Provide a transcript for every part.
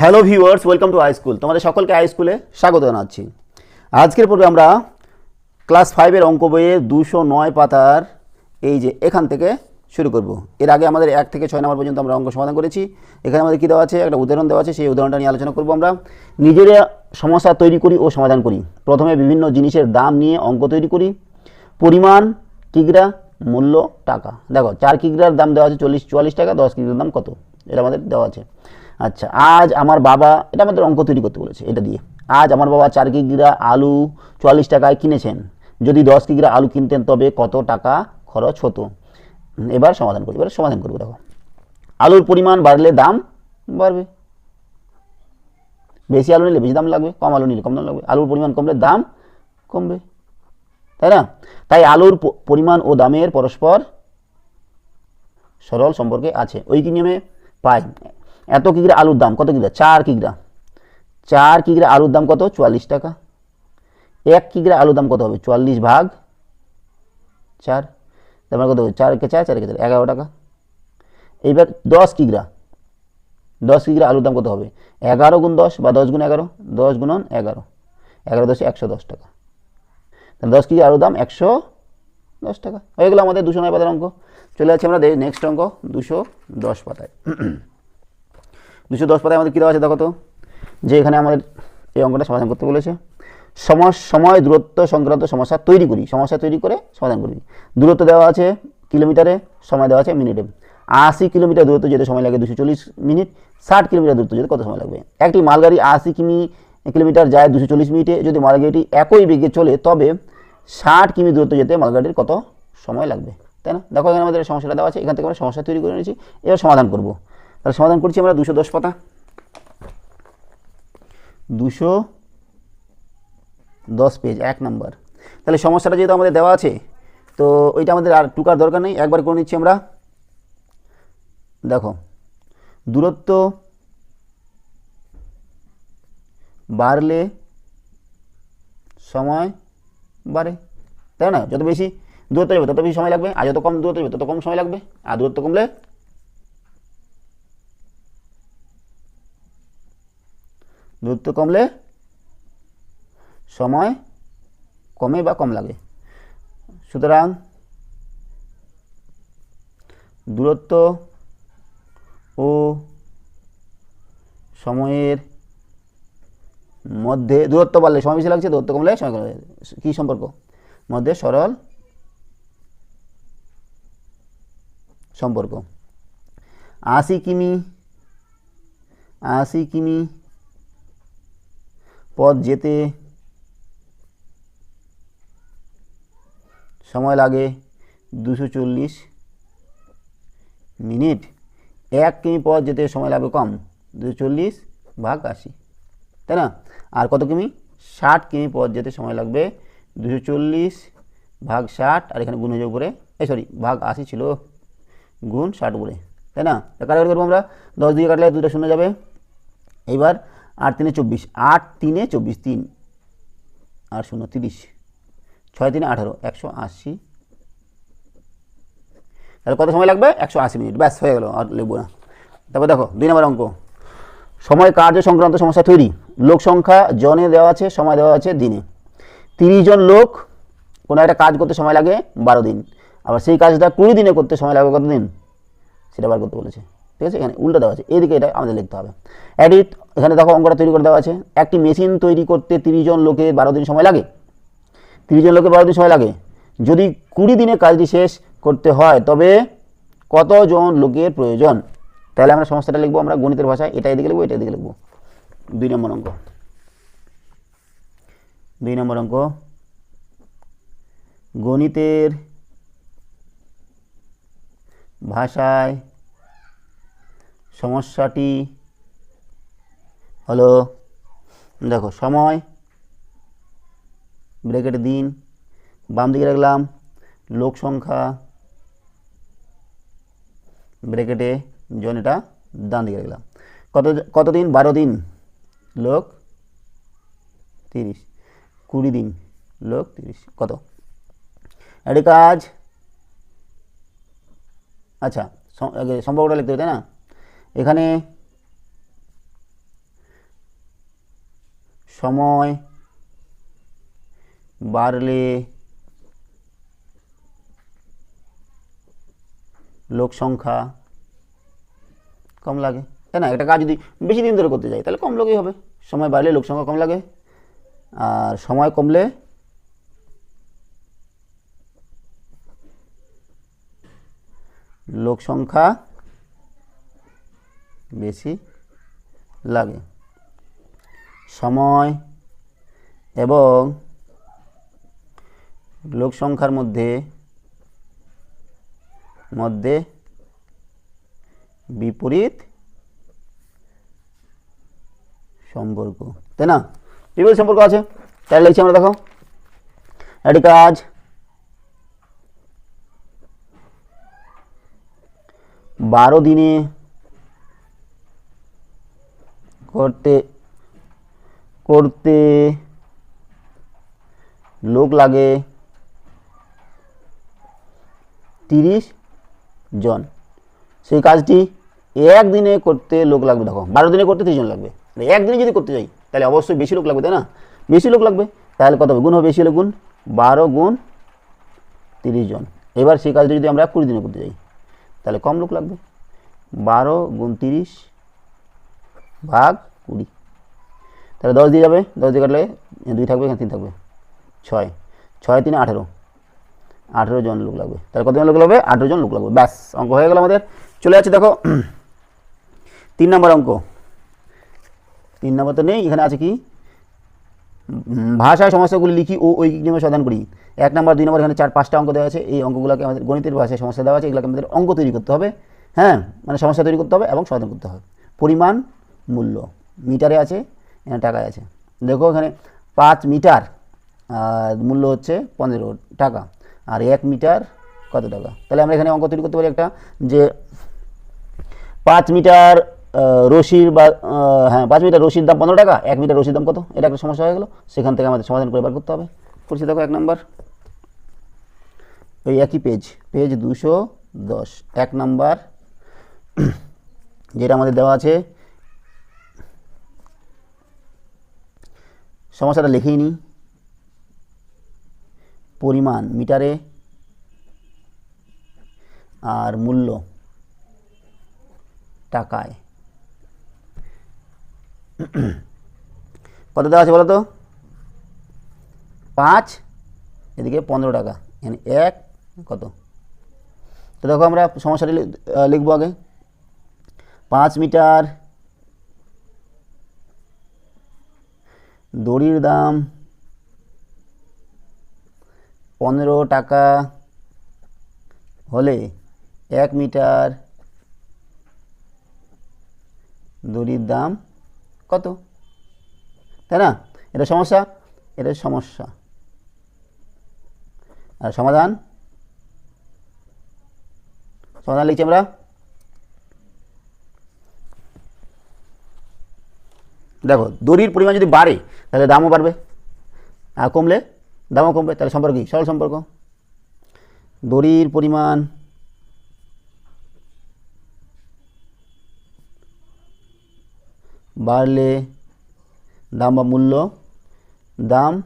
Hello viewers, welcome to high school. তোমাদের সকলকে high স্কুলে স্বাগত জানাচ্ছি। আজকের পর্বে আমরা ক্লাস ফাইভের অঙ্ক বইয়ের দুশো নয় পাতার এই যে এখান থেকে শুরু করব। এর আগে আমাদের এক থেকে ছয় নম্বর পর্যন্ত আমরা অঙ্ক সমাধান করেছি। এখানে আমাদের কী দেওয়া আছে? একটা উদাহরণ দেওয়া আছে, সেই উদাহরণটা নিয়ে আলোচনা করব আমরা। নিজেরা সমস্যা তৈরি করি ও সমাধান করি। প্রথমে বিভিন্ন জিনিসের দাম নিয়ে অঙ্ক তৈরি করি। পরিমাণ, কিগ্রা, মূল্য, টাকা। দেখো, চার কিগ্রার দাম দেওয়া আছে চল্লিশ, চুয়াল্লিশ টাকা, দশ কিগ্রার দাম কত? এটা আমাদের দেওয়া আছে। আচ্ছা আজ আমার বাবা, এটা আমাদের অঙ্ক তৈরি করতে বলেছে, এটা দিয়ে। আজ আমার বাবা চার কিগ্রা আলু চুয়াল্লিশ টাকায় কিনেছেন। যদি দশ কিগ্রা আলু কিনতেন, তবে কত টাকা খরচ হতো? এবার সমাধান করি এবার সমাধান করব, দেখো। আলুর পরিমাণ বাড়লে দাম বাড়বে। বেশি আলু নিলে বেশি দাম লাগবে, কম আলু নিলে কম দাম লাগবে। আলুর পরিমাণ কমলে দাম কমবে। তাই না? তাই আলুর পরিমাণ ও দামের পরস্পর সরল সম্পর্কে আছে। ওই কি নিয়মে পাই? এত কিগ্রা আলুর দাম? কত কিগ্রা চার কিগ্রা চার কিগ্রা আলুর দাম কত? চুয়াল্লিশ টাকা। এক কিগ্রা আলুর দাম কত হবে? চুয়াল্লিশ ভাগ চার। তার মানে কত হবে? চারকে চার চারকে চার, এগারো টাকা। এইবার দশ কিগ্রা দশ কিগ্রা আলুর দাম কত হবে? এগারো গুণ দশ বা দশ গুণ এগারো? দশ গুণন এগারো। এগারো দশে একশো দশ টাকা। তাহলে দশ কেজি আলুর দাম? একশো দশ টাকা। হয়ে গেলো আমাদের দুশো নয় পাতার অঙ্ক। চলে যাচ্ছে আমরা নেক্সট অঙ্ক, দুশো দশ পাতায়। দুশো দশ পাতায় আমাদের কী দেওয়া আছে দেখো তো? যে এখানে আমাদের এই অঙ্কটা সমাধান করতে বলেছে। সমাস, সময়, দূরত্ব, সংক্রান্ত সমস্যা তৈরি করি। সমস্যা তৈরি করে সমাধান করি। দূরত্ব দেওয়া আছে কিলোমিটারে, সময় দেওয়া আছে মিনিটে। আশি কিলোমিটার দূরত্ব যেতে সময় লাগে দুশো চল্লিশ মিনিট, ষাট কিলোমিটার দূরত্ব যেতে কত সময় লাগবে? একটি মালগাড়ি আশি কিমি, কিলোমিটার যায় দুশো চল্লিশ মিনিটে, যদি মালগাড়িটি একই বেগে চলে, তবে ষাট কিমি দূরত্ব যেতে মালগাড়ির কত সময় লাগবে? তাই না? দেখো এখানে আমাদের সমস্যাটা দেওয়া আছে, এখান থেকে আমরা সমস্যা তৈরি করে নিয়েছি, এবার সমাধান করব। তাহলে সমাধান করছি আমরা দুশো দশ পাতা। দুশো দশ পেজ, এক নাম্বার। তাহলে সমস্যাটা যেহেতু আমাদের দেওয়া আছে, তো ওইটা আমাদের আর টুকার দরকার নেই। একবার করে নিচ্ছি আমরা। দেখো, দূরত্ব বাড়লে সময় বাড়ে। তাই না? যত বেশি দূরত্ব যাবে, তত বেশি সময় লাগবে, আর যত কম দূরত্ব যাবে, তত কম সময় লাগবে, আর দূরত্ব কমলে দূরত্ব কমলে সময় কমে বা কম লাগে। সুতরাং দূরত্ব ও সময়ের মধ্যে, দূরত্ব বাড়লে সময় বেশি লাগছে, দূরত্ব কমলে সময় কমে কী সম্পর্ক? মধ্যে সরল সম্পর্ক। আশি কিমি আশি কিমি পথ যেতে সময় লাগে দুশো চল্লিশ মিনিট। এক কিমি পথ যেতে সময় লাগবে কম, দুশো চল্লিশ ভাগ আশি, তাই না? আর কত কিমি? ষাট কিমি পথ যেতে সময় লাগবে দুশো চল্লিশ ভাগ ষাট, আর এখানে গুণ হয়ে উপরে। এই সরি ভাগ আশি ছিল গুণ ষাট উপরে, তাই না? কাটাকাটি করব আমরা। দশ দিয়ে কাটলে দুটো শূন্য যাবে। এইবার আট তিনে চব্বিশ, আট তিনে চব্বিশ তিন আর শূন্য তিরিশ, ছয় তিনে আঠারো, একশো আশি। তাহলে কত সময় লাগবে? একশো আশি মিনিট। ব্যাস, হয়ে গেল, আর লিখব না। তারপর দেখো, দুই নম্বর অঙ্ক। সময় কার্য সংক্রান্ত সমস্যা তৈরি। লোক সংখ্যা জনে দেওয়া আছে, সময় দেওয়া আছে দিনে। তিরিশ জন লোক, কোনো একটা কাজ করতে সময় লাগে বারো দিন। আবার সেই কাজটা কুড়ি দিনে করতে সময় লাগবে কত দিন সেটা বার করতে বলেছে। ঠিক আছে? এখানে উল্টো দেওয়া আছে। এদিকে এটা আমাদের লিখতে হবে। অ্যাডিট এখানে দেখো অঙ্কটা তৈরি করে দেওয়া আছে। একটি মেশিন তৈরি করতে তিরিশ জন লোকের বারো দিন সময় লাগে। তিরিশ জন লোকের বারো দিন সময় লাগে। যদি কুড়ি দিনে কাজটি শেষ করতে হয়, তবে কতজন লোকের প্রয়োজন? তাহলে আমরা সমস্যাটা লিখব, আমরা গণিতের ভাষায় এটা এদিকে লিখব এটা এদিকে লিখব। দুই নম্বর অঙ্ক। দুই নম্বর অঙ্ক। গণিতের ভাষায় সমস্যাটি হলো, দেখো, সময় ব্রেকেটে দিন, বাম দিকে রাখলাম, লোক সংখ্যা ব্রেকেটে জন এটা ডান দিকে রাখলাম। কত কত দিন? বারো দিন, লোক তিরিশ। কুড়ি দিন, লোক তিরিশ। কত? একটি কাজ আচ্ছা সম্পর্কটা লিখতে হবে, তাই না? এখানে সময় বাড়লে লোক সংখ্যা কম লাগে। তাই না? একটা কাজ যদি বেশি দিন ধরে করতে যাই, তাহলে কম লোকই হবে। সময় বাড়লে লোক সংখ্যা কম লাগে। আর সময় কমলে লোক সংখ্যা বেশি লাগে। সময় এবং লোক সংখ্যার মধ্যে মধ্যে বিপরীত সম্পর্ক, তাই না? বিপরীত সম্পর্ক আছে। তাই লিখছি আমরা, দেখো। একটি কাজ বারো দিনে করতে করতে লোক লাগে তিরিশ জন। সেই কাজটি একদিনে করতে লোক লাগবে, দেখো, বারো দিনে করতে তিরিশ জন লাগবে। মানে একদিনে যদি করতে যাই, তাহলে অবশ্যই বেশি লোক লাগবে, তাই না? বেশি লোক লাগবে, তাহলে কত হবে? গুণ হবে, বেশি হলে গুণ বারো গুণ তিরিশ জন। এবার সেই কাজটা যদি আমরা কুড়ি দিনে করতে যাই, তাহলে কম লোক লাগবে। বারো গুণ তিরিশ ভাগ কুড়ি। তাহলে দশ দিয়ে যাবে, দশ দিয়ে কাটলে দুই থাকবে, এখানে তিন থাকবে। ছয়। ছয় তিনে আঠেরো। আঠেরো জন লোক লাগবে। তাহলে কতজন লোক লাগবে? আঠেরো জন লোক লাগবে। ব্যাস, অঙ্ক হয়ে গেল আমাদের। চলে যাচ্ছে, দেখো। তিন নম্বর অঙ্ক। তিন নম্বর তো নেই, এখানে আছে কি? ভাষায় সমস্যাগুলি লিখি ও ঐকিক নিয়মে সমাধান করি। এক নম্বর, দুই নম্বর, এখানে চার, পাঁচটা অঙ্ক দেওয়া আছে। এই অঙ্কগুলোকে আমাদের গণিতের ভাষায় সমস্যা দেওয়া আছে। এগুলোকে আমাদের অঙ্ক তৈরি করতে হবে। হ্যাঁ? মানে সমস্যা তৈরি করতে হবে এবং সমাধান করতে হবে। পরিমাণ মূল্য। মিটারে আছে, এখানে টাকায় আছে। দেখো এখানে পাঁচ মিটার মূল্য হচ্ছে পনেরো টাকা। আর এক মিটার কত টাকা? তাহলে আমরা এখানে অঙ্ক তৈরি করতে পারি একটা, যে পাঁচ মিটার রশির বা হ্যাঁ পাঁচ মিটার রশির দাম পনেরো টাকা, এক মিটার রশির দাম কত? এটা একটা সমস্যা হয়ে গেলো। সেখান থেকে আমাদের সমাধান করে বার করতে হবে। করছি দেখো এক নাম্বার। ওই একই পেজ পেজ দুশো দশ। এক নাম্বার, যেটা আমাদের দেওয়া আছে সমস্যাটা লিখেই নিই। পরিমাণ, মিটারে, আর মূল্য টাকায়। কত দেওয়া আছে বলো তো পাঁচ, এদিকে পনেরো টাকা। মানে এক, কত? তো দেখো আমরা সমস্যাটি লিখব আগে। পাঁচ মিটার দড়ির দাম পনেরো টাকা হলে এক মিটার। দড়ির দাম কত? তাই না? এটা সমস্যা? এটা সমস্যা। আর সমাধান? সমাধান লিখছি আমরা। দেখো, দড়ির পরিমাণ যদি বাড়ে তাহলে দামও বাড়বে। আর কমলে দামও কমবে। তাহলে সম্পর্ক কি? সরল সম্পর্ক। দড়ির পরিমাণ বাড়লে দাম বা মূল্য দাম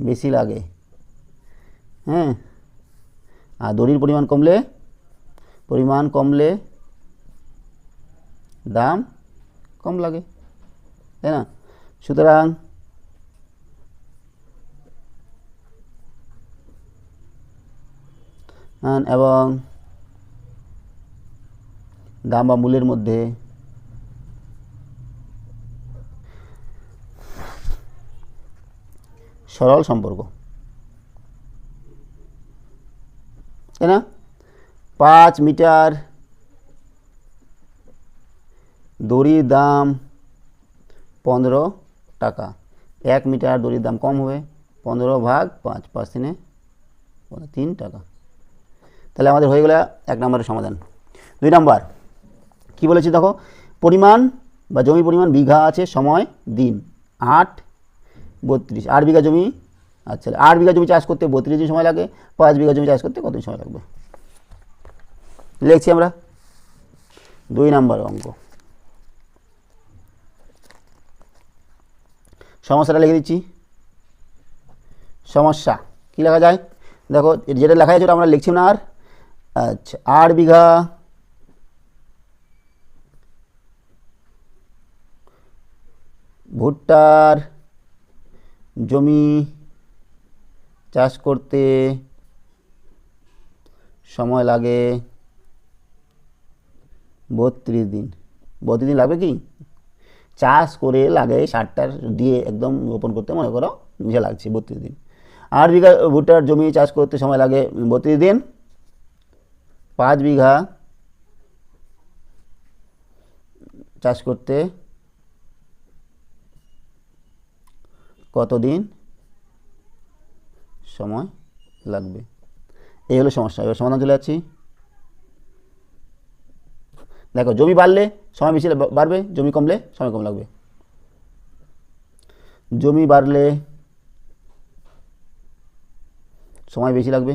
বেশি লাগে। হ্যাঁ? আর দড়ির পরিমাণ কমলে পরিমাণ কমলে দাম কম লাগে। তাই না? সুতরাং এবং দাম বা মূল্যের মধ্যে সরল সম্পর্ক। তাই না? পাঁচ মিটার দড়ির দাম পনেরো টাকা। এক মিটার দড়ির দাম কম হবে, পনেরো ভাগ পাঁচ পাঁচ তিনে তিন টাকা। তাহলে আমাদের হয়ে গেল এক নম্বরের সমাধান। দুই নাম্বার, কি বলেছি দেখো? পরিমাণ বা জমি পরিমাণ বিঘা আছে, সময়, দিন। আট, বত্রিশ। আট বিঘা জমি আচ্ছা আট বিঘা জমি চাষ করতে বত্রিশ দিন সময় লাগে, পাঁচ বিঘা জমি চাষ করতে কত সময় লাগবে? লিখছি আমরা। দুই নাম্বার অঙ্ক। সমস্যাটা লিখে দিচ্ছি। সমস্যা। কি লেখা যায়? দেখো, যেটা লেখা আছে ওটা আমরা লিখছি না আর। আচ্ছা আট বিঘা। ভুট্টার জমি চাষ করতে সময় লাগে বত্রিশ দিন। বত্রিশ দিন লাগবে কি? চাষ করে লাগে, সারটার দিয়ে একদম রোপণ করতে মনে করো যে লাগছে বত্রিশ দিন। আট বিঘা ভুট্টার জমি চাষ করতে সময় লাগে বত্রিশ দিন। পাঁচ বিঘা চাষ করতে কতদিন সময় লাগবে। এই হলো সমস্যা। এবার সমাধান চলে যাচ্ছি। দেখো, জমি বাড়লে সময় বেশি বাড়বে? জমি কমলে সময় কম লাগবে। জমি বাড়লে সময় বেশি লাগবে।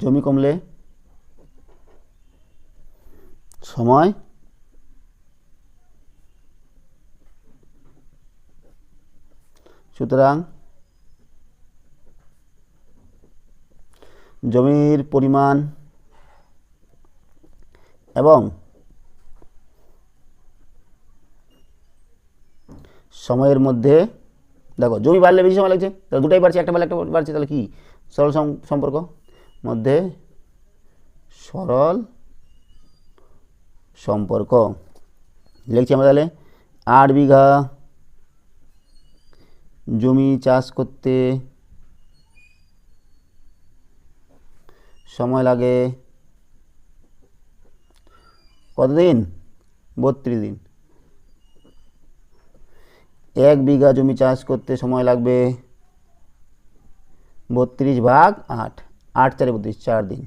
জমি কমলে সময় সুতরাং জমির পরিমাণ এবং সময়ের মধ্যে, দেখো, জমি বাড়লে বেশি সময় লাগছে, তাহলে দুটাই বাড়ছে, একটা বাড়লে একটা বাড়ছে, তাহলে কি? সরল সম্পর্ক মধ্যে সরল সম্পর্ক। লিখছি আমরা তাহলে, আট বিঘা জমি চাষ করতে সময় লাগে কতদিন? বত্রিশ দিন। এক বিঘা জমি চাষ করতে সময় লাগবে বত্রিশ ভাগ আট। আট চারে বত্রিশ, চার দিন।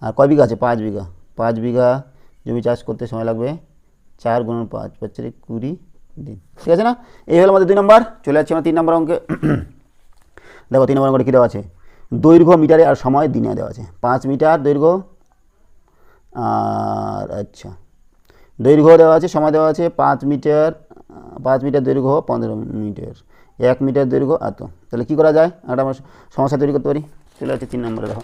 আর কয় বিঘা আছে? পাঁচ বিঘা। পাঁচ বিঘা জমি চাষ করতে সময় লাগবে চার গুণ পাঁচ পাঁচ চারে কুড়ি দিন। ঠিক আছে না? এই হলো আমাদের দুই নম্বর। চলে যাচ্ছে আমার তিন নম্বর অঙ্কে। দেখো তিন নম্বর অঙ্কটা কী দেওয়া আছে? দৈর্ঘ্য মিটারে আর সময় দিনে দেওয়া আছে। পাঁচ মিটার দৈর্ঘ্য আর আচ্ছা। দৈর্ঘ্য দেওয়া আছে, সময় দেওয়া আছে পাঁচ মিটার পাঁচ মিটার দৈর্ঘ্য, পনেরো মিটার। এক মিটার দৈর্ঘ্য এত তাহলে কী করা যায়? একটা সমস্যা তৈরি করতে পারি। চলে যাচ্ছে তিন নম্বরে, দেখো।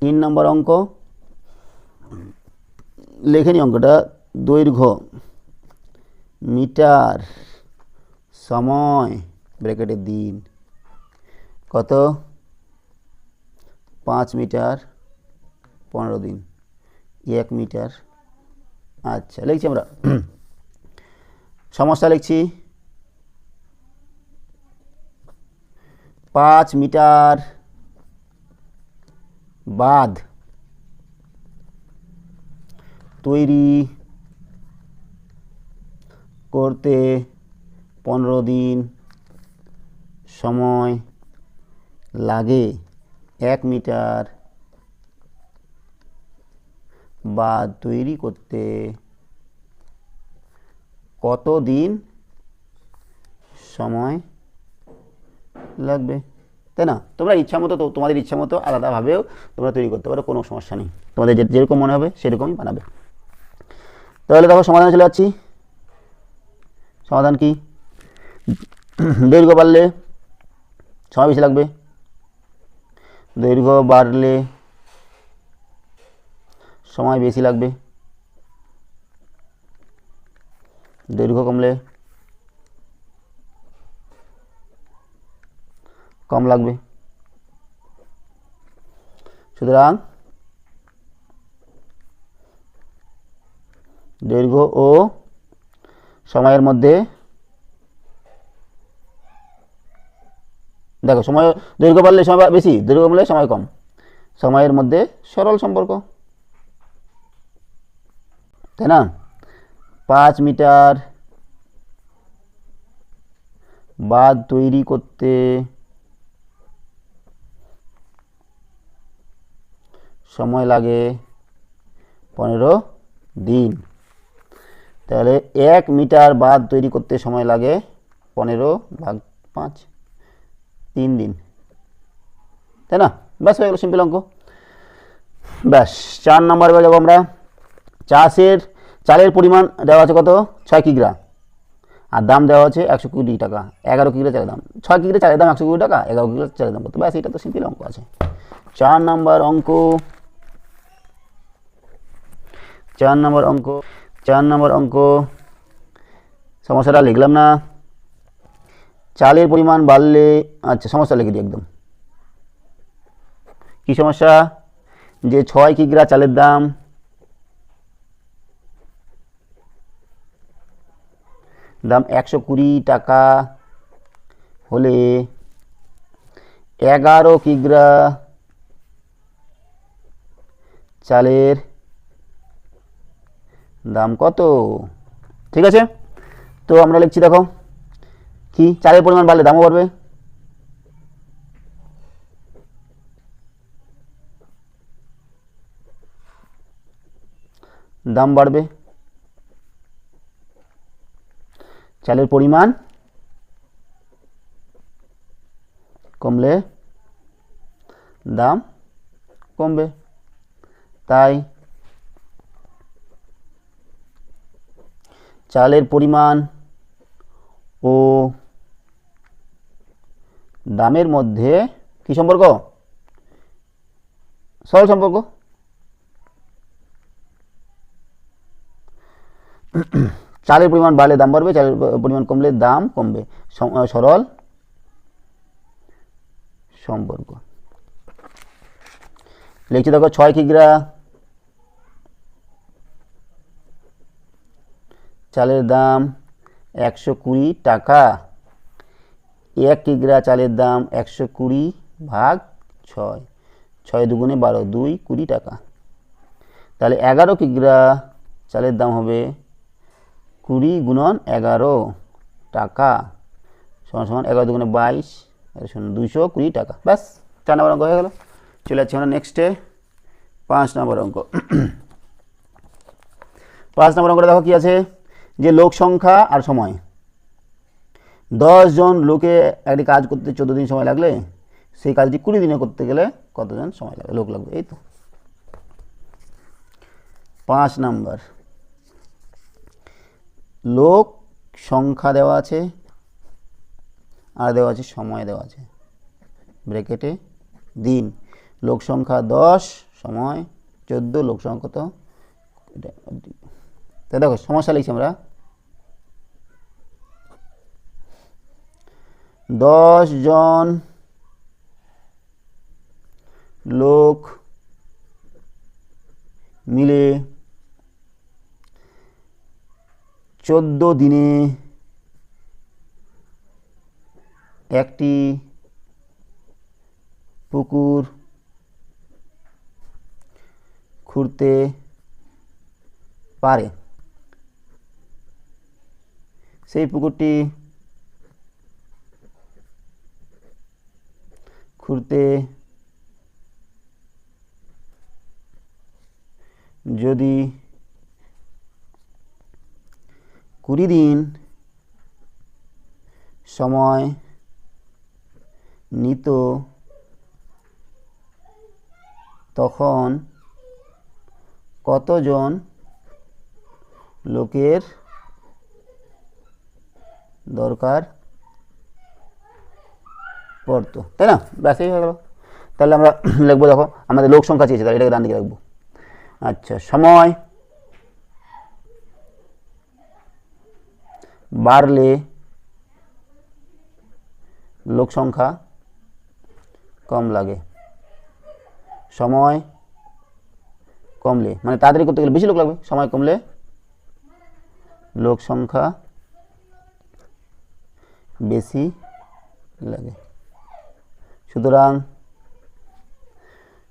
তিন নম্বর অঙ্ক। লেখেনি অঙ্কটা। দৈর্ঘ্য, মিটার, সময়, ব্র্যাকেটের দিন। কত? পাঁচ মিটার পনেরো দিন। এক মিটার। আচ্ছা লিখছি আমরা। সমস্যা লিখছি। পাঁচ মিটার বাঁধ তৈরি করতে পনেরো দিন সময় লাগে এক মিটার বাঁধ তৈরি করতে কত দিন সময় লাগবে? তাই না? তোমরা ইচ্ছা মতো তোমাদের ইচ্ছা মতো আলাদাভাবেও তোমরা তৈরি করতে পারো, কোনো সমস্যা নেই। তোমাদের যেরকম মনে হবে সেরকমই বানাবে। তাহলে দেখো সমাধানে চলে যাচ্ছি। সমাধান কি? দৈর্ঘ্য বাড়লে সময় বেশি লাগবে। দৈর্ঘ্য বাড়লে সময় বেশি লাগবে। দৈর্ঘ্য কমলে কম লাগবে। সুতরাং দৈর্ঘ্য ও সময়ের মধ্যে দেখো, সময় দৈর্ঘ্য বাড়লে সময় বেশি, দৈর্ঘ্য কমলে সময় কম। সময়ের মধ্যে সরল সম্পর্ক। তাই না? পাঁচ মিটার বাঁধ তৈরি করতে সময় লাগে পনেরো দিন। তাহলে এক মিটার বাঁধ তৈরি করতে সময় লাগে পনেরো ভাগ পাঁচ। তিন দিন। তাই না? ব্যাস হয়ে গেল সিম্পল অঙ্ক। ব্যাস, চার নম্বরে যাব আমরা। চাষের চালের পরিমাণ দেওয়া আছে কত? ছয় কিগ্রা আর দাম দেওয়া আছে একশো কুড়ি টাকা। এগারো কিগ্রা চালের দাম। ছয় কিগ্রা চালের দাম একশো কুড়ি টাকা, এগারো কিগ্রা চালের দাম কত? ব্যাস এটা তো সিম্পল অঙ্ক আছে। চার নম্বর অঙ্ক। চার নম্বর অঙ্ক। চার নম্বর অঙ্ক। সমস্যাটা লিখলাম না। চালের পরিমাণ বাড়লে আচ্ছা সমস্যা লিখে দিই একদম। কী সমস্যা? যে ছয় কিগ্রা চালের দাম দাম একশো কুড়ি টাকা হলে এগারো কিগ্রা চালের দাম কত? ঠিক আছে? তো আমরা লিখছি দেখো। কি? চালের পরিমাণ বাড়লে দামও বাড়বে? দাম বাড়বে। চালের পরিমাণ কমলে দাম কমবে। তাই চালের পরিমাণ ও দামের মধ্যে কি সম্পর্ক? সরল সম্পর্ক। চালের পরিমাণ বাড়লে দাম বাড়বে, চালের পরিমাণ কমলে দাম কমবে। সরল সম্পর্ক। লিখছি দেখো, ছয় কিগ্রা চালের দাম একশো কুড়ি টাকা। এক কিগ্রা চালের দাম একশো কুড়ি ভাগ ছয়। ছয় দুগুণে বারো, দুই কুড়ি টাকা। তাহলে এগারো কিগ্রা চালের দাম হবে কুড়ি গুণন এগারো টাকা। সমান সমান এগারো দুগুণে বাইশ সমান দুইশো কুড়ি টাকা। ব্যাস, চার নম্বর অঙ্ক হয়ে গেল। চলে যাচ্ছি আমরা নেক্সটে পাঁচ নম্বর অঙ্ক। পাঁচ নম্বর অঙ্কটা দেখো কি আছে? যে লোক সংখ্যা আর সময়। দশ জন লোকে একটি কাজ করতে চোদ্দ দিন সময় লাগলে, সেই কাজটি কুড়ি দিনে করতে গেলে কতজন সময় লাগবে? লোক লাগবে, এই তো। পাঁচ নাম্বার। লোক সংখ্যা দেওয়া আছে, আর দেওয়া আছে সময় দেওয়া আছে। ব্রেকেটে দিন। লোক সংখ্যা দশ, সময় চোদ্দ, লোক সংখ্যা কত? এটা দেখো, সমস্যা লিখছি আমরা। দশ জন লোক মিলে চোদ্দ দিনে একটি পুকুর খুঁড়তে পারে। সেই পুকুরটি খুঁড়তে যদি কুড়ি দিন সময় নিত তখন কতজন লোকের দরকার পড়তো। তাই না? ব্যাস, এই হয়ে গেল। তাহলে আমরা লিখব দেখো, আমাদের লোক সংখ্যা চেয়েছে, তাহলে এটাকে ডান দিকে রাখব। আচ্ছা সময়। বাড়লে লোক সংখ্যা কম লাগে। সময় কমলে মানে তাড়াতাড়ি করতে গেলে বেশি লোক লাগবে। সময় কমলে লোক সংখ্যা বেশি লাগে। সুতরাং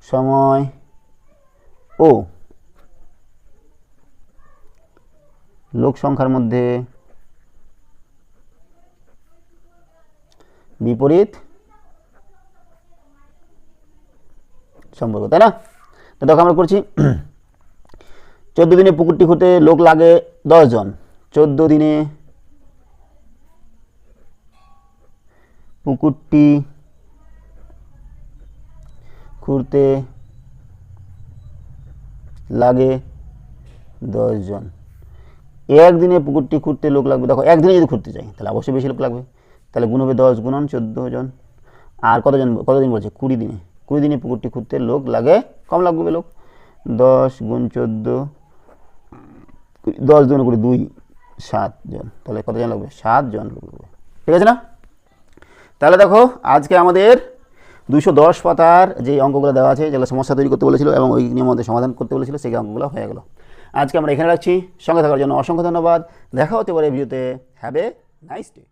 সময় ও লোক সংখ্যার মধ্যে বিপরীত সম্পর্ক, তাই না? তো দেখো আমরা করছি, চোদ্দ দিনে পুকুরটি খুঁড়তে লোক লাগে দশ জন। চোদ্দ দিনে পুকুরটি খুঁড়তে লাগে দশজন একদিনে পুকুরটি খুঁড়তে লোক লাগবে। দেখো, একদিনে যদি খুঁড়তে চাই, তাহলে অবশ্যই বেশি লোক লাগবে। তাহলে গুণ হবে দশ গুণন চোদ্দ জন। আর কতজন, কতদিন বলছে? কুড়ি দিনে। কুড়ি দিনে পুকুরটি খুঁড়তে লোক লাগে, কম লাগবে লোক। দশ গুণ চোদ্দ দশ দুগুণ কুড়ি, দুই, সাত জন। তাহলে কতজন লাগবে? সাত জন লোক লাগবে। ঠিক আছে না? তাহলে দেখো, আজকে আমাদের দুশো দশ পাতার যে অঙ্কগুলো দেওয়া আছে, যেগুলো সমস্যা তৈরি করতে বলেছিল এবং ওই নিয়ে মধ্যে সমাধান করতে বলেছিল, সেই অঙ্কগুলো হয়ে গেল। আজকে আমরা এখানে রাখছি। সঙ্গে থাকার জন্য অসংখ্য ধন্যবাদ। দেখা হতে পারে ভিডিওতে। Have a nice day